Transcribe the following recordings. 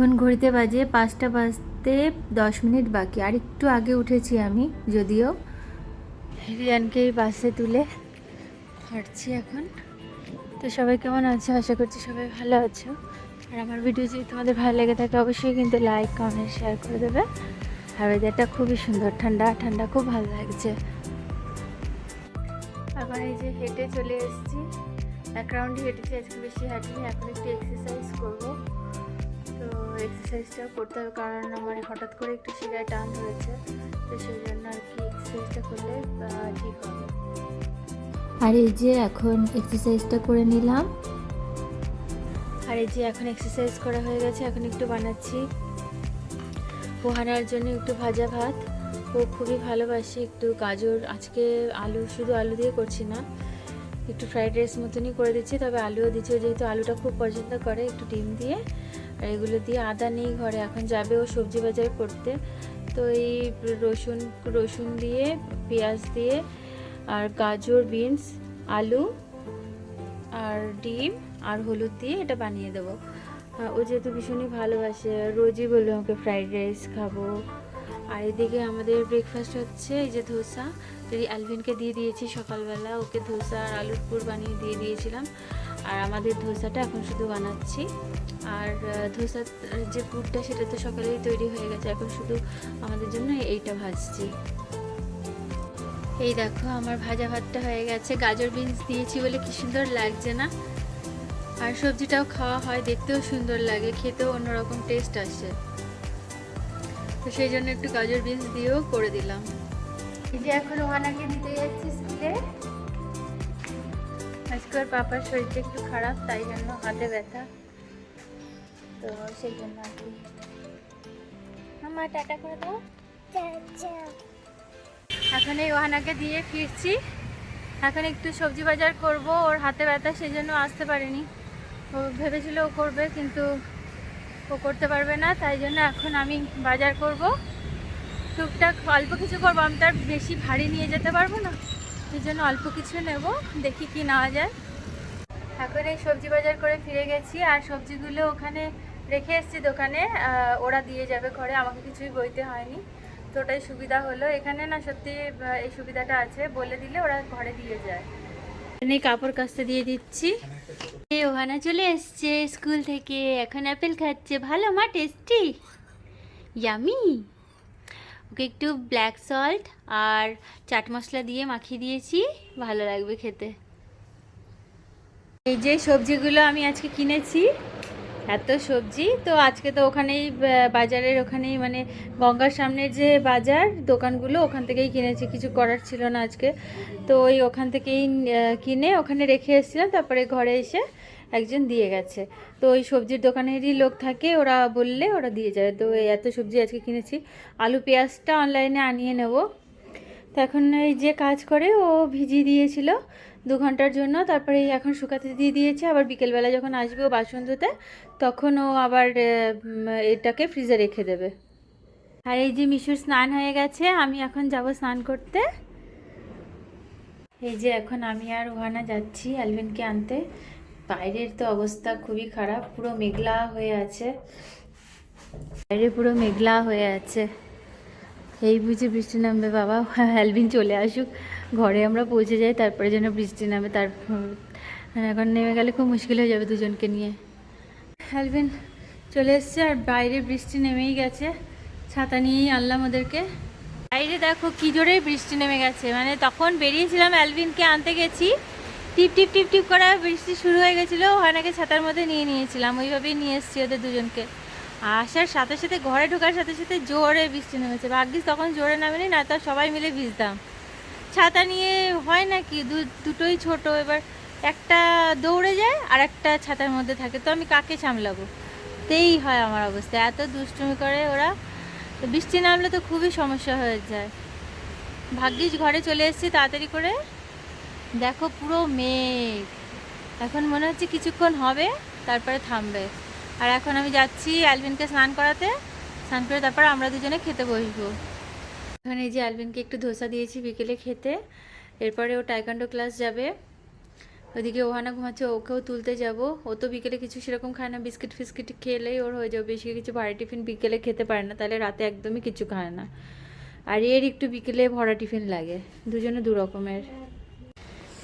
এখন ঘড়িতে বাজে পাঁচটা বাজতে দশ মিনিট বাকি। আর একটু আগে উঠেছি আমি, যদিও রিয়ানকে এই বাসে তুলে হাঁটছি এখন। তো সবাই কেমন আছো? আশা করছি সবাই ভালো আছো। আর আমার ভিডিও যদি তোমাদের ভালো লেগে থাকে, অবশ্যই কিন্তু লাইক কমেন্ট শেয়ার করে দেবে। আর ওয়েদারটা খুবই সুন্দর, ঠান্ডা ঠান্ডা, খুব ভালো লাগছে। এখন এই যে হেঁটে চলে এসেছি। এক রাউন্ডই হেঁটেছি, আজকে বেশি হাঁটিনি, এখন একটু এক্সারসাইজ করব। তো এক্সারসাইজটা করতে হবে কারণ আমার হঠাৎ করে একটু শিরায় টান হয়েছে তো সেই জন্য আর কি এক্সারসাইজটা করলে ঠিক হবে। আর এই যে এখন এক্সারসাইজটা করে নিলাম। আর এই যে এখন এক্সারসাইজ করা হয়ে গেছে এখন একটু বানাচ্ছি। পোহানার জন্য একটু ভাজা ভাত। ও খুবই ভালোবাসি একটু গাজর আজকে আলু শুধু আলু দিয়ে করছি না। একটু ফ্রাইড রাইস মতনই করে দিচ্ছি তবে আলুও দিচ্ছি যেহেতু আলুটা খুব পছন্দ করে একটু ডিম দিয়ে। আর এগুলো দিয়ে আদা নেই ঘরে এখন যাবে ও সবজি বাজার করতে। তো এই রসুন রসুন দিয়ে, পেঁয়াজ দিয়ে আর গাজর, বিনস, আলু আর ডিম আর হলুদ দিয়ে এটা বানিয়ে দেবো। ও যেহেতু ভীষণই ভালোবাসে, রোজই বলল আমাকে ফ্রাইড রাইস খাব। আর এদিকে আমাদের ব্রেকফাস্ট হচ্ছে এই যে ধোসা। যদি অ্যালভিনকে দিয়ে দিয়েছি সকালবেলা, ওকে ধোসা আর আলুর পুর বানিয়ে দিয়ে দিয়েছিলাম। আর আমাদের ধোসাটা এখন শুধু বানাচ্ছি। আর ধোসার যে পুরটা সেটা তো সকালেই তৈরি হয়ে গেছে, এখন শুধু আমাদের জন্য এইটা ভাজছি। এই দেখো, আমার ভাজা ভাতটা হয়ে গেছে। গাজর বিনস দিয়েছি বলে কি সুন্দর লাগছে না? আর সবজিটাও খাওয়া হয়, দেখতেও সুন্দর লাগে, খেতেও অন্যরকম টেস্ট আসে। তো সেই জন্য একটু গাজর বিনস দিয়েও করে দিলাম। এই যে এখন ওহানাকে দিতে যাচ্ছি স্কুলে। আজকে ওর পাপার শরীরটা একটু খারাপ তাই জন্য হাতে ব্যথা। তো সেই জন্য আর কি। আমার টাটা করে দাও। এখন এই ওহানাকে দিয়ে ফিরছি। এখন একটু সবজি বাজার করব ওর হাতে ব্যথা সেই জন্য আসতে পারেনি। ও ভেবেছিল ও করবে কিন্তু ও করতে পারবে না তাই জন্য এখন আমি বাজার করব। টুকটাক অল্প কিছু করব আমি তার বেশি ভারী নিয়ে যেতে পারব না। সেই জন্য অল্প কিছু নেব, দেখি কি নেওয়া যায়। এখন এই সবজি বাজার করে ফিরে গেছি আর সবজিগুলো ওখানে রেখে এসেছি দোকানে। ওরা দিয়ে যাবে ঘরে, আমাকে কিছুই বইতে হয়নি। তো ওটাই সুবিধা হলো। এখানে না সত্যি এই সুবিধাটা আছে, বলে দিলে ওরা ঘরে দিয়ে যায়। এই কাপড় কাচতে দিয়ে দিচ্ছি। ওহানা চলে এসছে স্কুল থেকে। এখন অ্যাপেল খাচ্ছে। ভালো মা টেস্টি ইয়ামি ওকে একটু ব্ল্যাক সল্ট আর চাট মশলা দিয়ে মাখিয়ে দিয়েছি। ভালো লাগবে খেতে। এই যে সবজিগুলো আমি আজকে কিনেছি, এত সবজি। তো আজকে তো ওখানেই বাজারের ওখানেই মানে গঙ্গার সামনের যে বাজার, দোকানগুলো, ওখান থেকেই কিনেছি। কিছু করার ছিল না আজকে। তো ওই ওখান থেকেই কিনে ওখানে রেখে এসেছিলাম, তারপরে ঘরে এসে একজন দিয়ে গেছে। তো ওই সবজির দোকানেরই লোক থাকে, ওরা বললে ওরা দিয়ে যায়। তো এত সবজি আজকে কিনেছি। আলু, পেঁয়াজটা অনলাইনে আনিয়ে নেব। তো এখন এই যে কাজ করে, ও ভিজিয়ে দিয়েছিল দু ঘণ্টার জন্য। তারপরে এখন শুকাতে দিয়ে দিয়েছে। আবার বিকেলবেলা যখন আসবে ও বাসন ধুতে, তখন ও আবার এটাকে ফ্রিজে রেখে দেবে। আর এই যে মিশুর স্নান হয়ে গেছে, আমি এখন যাব স্নান করতে। এই যে এখন আমি আর ওহানা যাচ্ছি অ্যালভিনকে আনতে। বাইরের তো অবস্থা খুবই খারাপ, পুরো মেঘলা হয়ে আছে। বাইরে পুরো মেঘলা হয়ে আছে। এই বুঝে বৃষ্টি নামবে, বাবা অ্যালভিন চলে আসুক। ঘরে আমরা পৌঁছে যাই, তারপরে যেন বৃষ্টি নামে, তার এখন নেমে গেলে খুব মুশকিল হয়ে যাবে দুজনকে নিয়ে। অ্যালভিন চলে এসছে, আর বাইরে বৃষ্টি নেমেই গেছে। ছাতা নিয়েই আনলাম ওদেরকে। বাইরে দেখো কি জোরে বৃষ্টি নেমে গেছে মানে তখন বেরিয়েছিলাম অ্যালবিনকে আনতে গেছি। টিপ টিপ টিপ টিপ করে বৃষ্টি শুরু হয়ে গেছিল। ওখানে ছাতার মধ্যে নিয়ে নিয়েছিলাম। ওইভাবেই নিয়ে এসেছি ওদের দুজনকে। আসার সাথে সাথে, ঘরে ঢোকার সাথে সাথে জোরে বৃষ্টি নেমেছে। ভাগ্যিস তখন জোরে নামেনি, না তো সবাই মিলে ভিজতাম। ছাতা নিয়ে হয় নাকি দুটোই ছোট। এবার একটা দৌড়ে যায় আর একটা ছাতার মধ্যে থাকে। তো আমি কাকে সামলাবো? তেই হয় আমার অবস্থা। এত দুষ্টুমি করে ওরা। তো বৃষ্টি নামলে তো খুবই সমস্যা হয়ে যায়। ভাগ্যিস ঘরে চলে এসেছি তাড়াতাড়ি করে। দেখো পুরো মেঘ। এখন মনে হচ্ছে কিছুক্ষণ হবে, তারপরে থামবে। আর এখন আমি যাচ্ছি অ্যালভিনকে স্নান করাতে। স্নান করে তারপর আমরা দুজনে খেতে বসবো। এখন এই যে অ্যালভিনকে একটু ধোসা দিয়েছি বিকেলে খেতে। এরপরে ও টাইকান্ডো ক্লাস যাবে। ওদিকে ওহানা ঘুমাচ্ছে, ওকেও তুলতে যাব। ও তো বিকেলে কিছু সেরকম খায় না, বিস্কিট ফিস্কিট খেলেই ওর হয়ে যাবে। বেশি কিছু ভারী টিফিন বিকেলে খেতে পারে না, তাহলে রাতে একদমই কিছু খায় না। আর এর একটু বিকেলে ভরা টিফিন লাগে, দুজনে দু রকমের।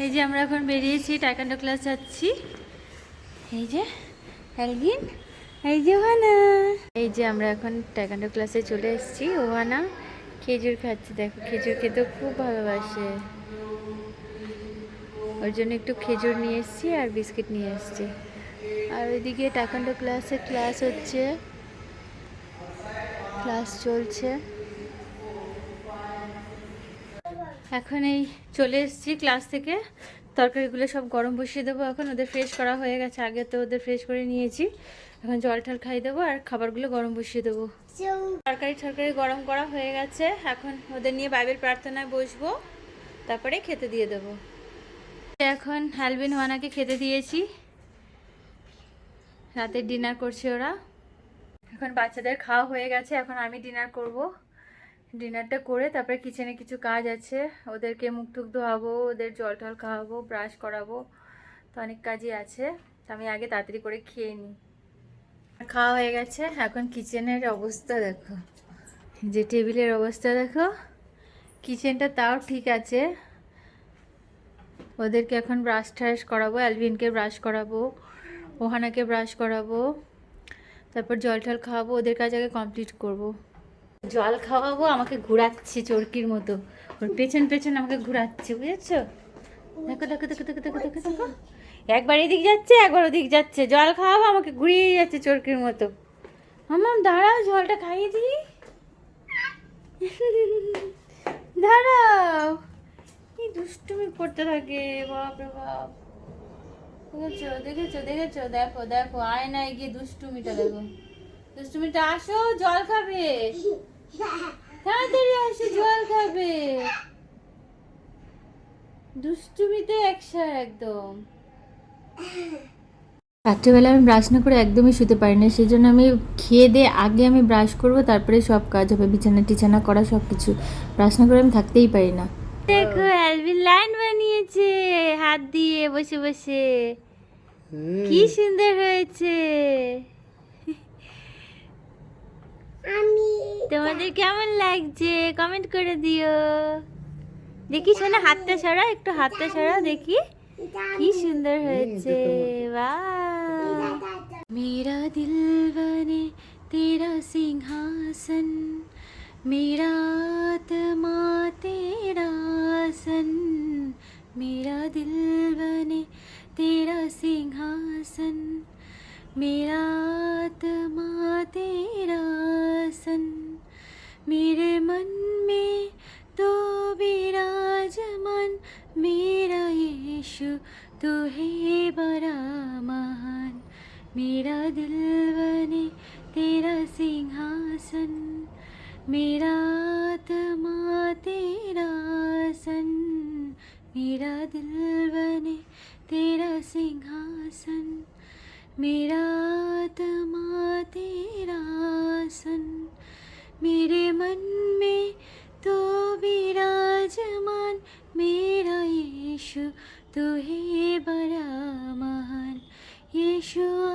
এই যে আমরা এখন বেরিয়েছি টাইকান্ডো ক্লাস যাচ্ছি। এই যে, একদিন। এই যে ওহানা। এই যে আমরা এখন টাইকান্ডো ক্লাসে চলে এসেছি। ওহানা, খেজুর খাচ্ছে। দেখো, খেজুর খেতে খুব ভালোবাসে। ওর জন্য একটু খেজুর নিয়ে এসেছি আর বিস্কিট নিয়ে এসেছি। আর ওইদিকে টাকান্ডো ক্লাসে ক্লাস হচ্ছে। ক্লাস চলছে। এখন এই চলে এসেছি ক্লাস থেকে। তরকারিগুলো সব গরম বসিয়ে দেবো এখন, ওদের ফ্রেশ করা হয়ে গেছে। আগে তো ওদের ফ্রেশ করে নিয়েছি। এখন জল টল খাই দেবো আর খাবারগুলো গরম বসিয়ে দেবো। তরকারি টরকারি গরম করা হয়ে গেছে। এখন ওদের নিয়ে বাইবেল প্রার্থনায় বসবো। তারপরে খেতে দিয়ে দেবো। এখন হ্যালবিন ওয়ানাকে খেতে দিয়েছি। রাতের ডিনার করছে ওরা। এখন বাচ্চাদের খাওয়া হয়ে গেছে। এখন আমি ডিনার করব। ডিনারটা করে তারপরে কিচেনে কিছু কাজ আছে। ওদেরকে মুখ টুক ধোয়াবো, ওদের জল টল খাওয়াবো ব্রাশ করাবো, তো অনেক কাজই আছে। তো আমি আগে তাড়াতাড়ি করে খেয়ে নিই। খাওয়া হয়ে গেছে। এখন কিচেনের অবস্থা দেখো। যে টেবিলের অবস্থা দেখো। কিচেনটা তাও ঠিক আছে। ওদেরকে এখন ব্রাশ ট্রাশ করাবো অ্যালভিনকে ব্রাশ করাবো, ওহানাকে ব্রাশ করাবো, তারপর জল টল খাওয়াবো, ওদের কাজ আগে কমপ্লিট করব। জল খাওয়াবো, আমাকে ঘোরাচ্ছে চরকির মতো। ওর পেছন পেছন আমাকে ঘোরাচ্ছে, বুঝেছ? দেখো দেখো দেখো দেখো দেখো দেখো দেখো। একবার এদিক যাচ্ছে, একবার ওদিক যাচ্ছে। জল খাওয়াবো, আমাকে ঘুরিয়ে যাচ্ছে চরকির মতো। আমার দাঁড়াও, জলটা খাইয়ে দিই। দাঁড়াও। কি দুষ্টুমি করতে থাকে বাপ রে বাপ। দেখেছ দেখেছ দেখেছ? দেখো দেখো, আয়নায় গিয়ে দুষ্টুমিটা দেখো। দুষ্টুমিটা, আসো, জল খাবে। তাড়াতাড়ি আসো জল খাবে। দুষ্টুমিতে একসার একদম। রাত্রেবেলা আমি ব্রাশ না করে একদমই শুতে পারি না সেই জন্য আমি খেয়ে দিয়ে আগে আমি ব্রাশ করব তারপরে সব কাজ হবে বিছানা টিছানা করা সব কিছু ব্রাশ না করে আমি থাকতেই পারি না। দেখো অ্যালভিন লাইন বানিয়েছে হাত দিয়ে বসে বসে। কি সুন্দর হয়েছে। তোমাদের কেমন লাগছে? কমেন্ট করে দিও। দেখি শোনা, হাতটা সরা, একটু হাতটা সরা, দেখি কি সুন্দর হয়েছে। মেরা দিল বনে তেরা সিংহাসন, মেরা আত্মা তেরাসন মেরা দিল বনে তেরা সিংহাসন, মেরা मेरे मन में तो विराजमान मेरा यीशु तू है बड़ा महान मेरा दिल बने तेरा सिंहासन मेरा आत्मा तेरा सन मेरा दिल बने तेरा सिंहासन मेरा आत्मा तेरा सन मेरे तू है बड़ा महान यीशुआ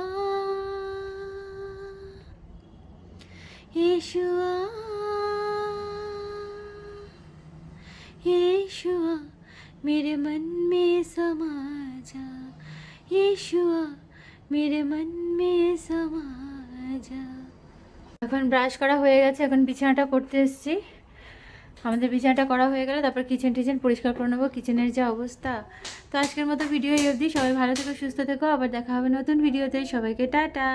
यीशुआ यीशुआ मेरे मन में समा जा यीशुआ मेरे मन में समा जा এখন ব্রাশ করা হয়ে গেছে এখন বিছানাটা করতে এসেছি আমাদের বিছানাটা করা হয়ে গেলে, তারপর কিচেন টিচেন পরিষ্কার করে নেব কিচেনের যা অবস্থা। তো আজকের মতো ভিডিও এই অবধি, সবাই ভালো থেকো, সুস্থ থেকো, আবার দেখা হবে নতুন ভিডিওতে সবাইকে টাটা!